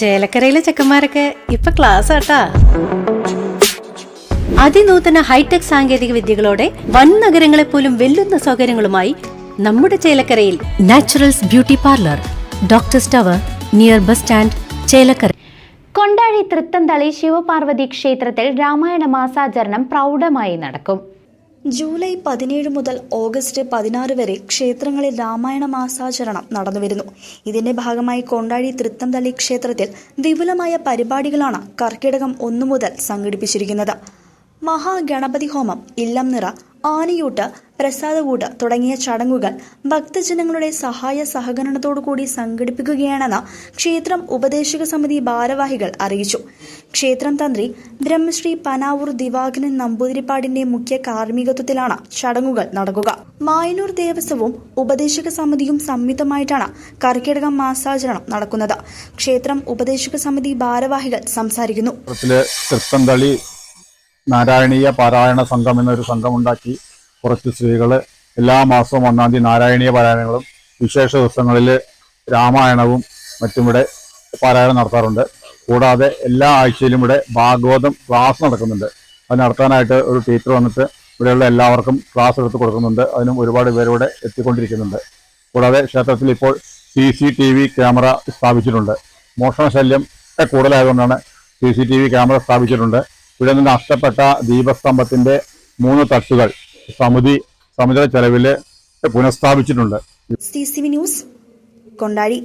ചേലക്കരയിലെ ചെക്കന്മാരൊക്കെ ഇപ്പൊ ക്ലാസ് ആട്ടാ. അതിനൂതന ഹൈടെക് സാങ്കേതിക വിദ്യകളോടെ വൻ നഗരങ്ങളെ പോലും വെല്ലുന്ന സൗകര്യങ്ങളുമായി നമ്മുടെ ചേലക്കരയിൽ naturals beauty parlour doctor tower near bus stand Chelakkara. Kondazhi Thrithanthali Shivaparvathi ക്ഷേത്രത്തിൽ രാമായണ മാസാചരണം പ്രൗഢമായി നടക്കും. ജൂലൈ പതിനേഴ് മുതൽ ഓഗസ്റ്റ് പതിനാറ് വരെ ക്ഷേത്രങ്ങളിൽ രാമായണ മാസാചരണം നടന്നുവരുന്നു. ഇതിന്റെ ഭാഗമായി കൊണ്ടാഴി തൃത്തംതള്ളി ക്ഷേത്രത്തിൽ വിപുലമായ പരിപാടികളാണ് കർക്കിടകം ഒന്നു മുതൽ സംഘടിപ്പിച്ചിരിക്കുന്നത്. മഹാഗണപതി ഹോമം ഇല്ലം നിറ ആനയൂട്ട് പ്രസാദകൂട്ട് തുടങ്ങിയ ചടങ്ങുകൾ ഭക്തജനങ്ങളുടെ സഹായ സഹകരണത്തോടുകൂടി സംഘടിപ്പിക്കുകയാണെന്ന് ക്ഷേത്രം ഉപദേശക സമിതി ഭാരവാഹികൾ അറിയിച്ചു. ക്ഷേത്രം തന്ത്രി ബ്രഹ്മശ്രീ പനാവൂർ ദിവാകരൻ നമ്പൂതിരിപ്പാടിന്റെ മുഖ്യ കാർമ്മികത്വത്തിലാണ് ചടങ്ങുകൾ നടക്കുക. മായനൂർ ദേവസ്വവും ഉപദേശക സമിതിയും സംയുക്തമായിട്ടാണ് കർക്കിടക മാസാചരണം നടക്കുന്നത്. ക്ഷേത്രം ഉപദേശക സമിതി ഭാരവാഹികൾ സംസാരിക്കുന്നു. നാരായണീയ പാരായണ സംഘം എന്നൊരു സംഘമുണ്ടാക്കി കുറച്ച് സ്ത്രീകൾ എല്ലാ മാസവും ഒന്നാം തീയതി നാരായണീയ പാരായണങ്ങളും വിശേഷ ദിവസങ്ങളിൽ രാമായണവും മറ്റും ഇവിടെ പാരായണം നടത്താറുണ്ട്. കൂടാതെ എല്ലാ ആഴ്ചയിലും ഇവിടെ ഭാഗവതം ക്ലാസ് നടക്കുന്നുണ്ട്. അത് നടത്താനായിട്ട് ഒരു ടീച്ചർ വന്നിട്ട് ഇവിടെയുള്ള എല്ലാവർക്കും ക്ലാസ് എടുത്ത് കൊടുക്കുന്നുണ്ട്. അതിനും ഒരുപാട് പേരിവിടെ എത്തിക്കൊണ്ടിരിക്കുന്നുണ്ട്. കൂടാതെ ക്ഷേത്രത്തിൽ ഇപ്പോൾ C C T V camera സ്ഥാപിച്ചിട്ടുണ്ട്. മോഷണ ശല്യം കൂടുതലായതുകൊണ്ടാണ് C C T V camera സ്ഥാപിച്ചിട്ടുണ്ട്. ഇവിടെ നിന്ന് നഷ്ടപ്പെട്ട ദീപസ്തംഭത്തിന്റെ മൂന്ന് തട്ടുകൾ സമിതി സമുദ്ര ചെലവിൽ പുനഃസ്ഥാപിച്ചിട്ടുണ്ട് ന്യൂസ് കൊണ്ടാഴി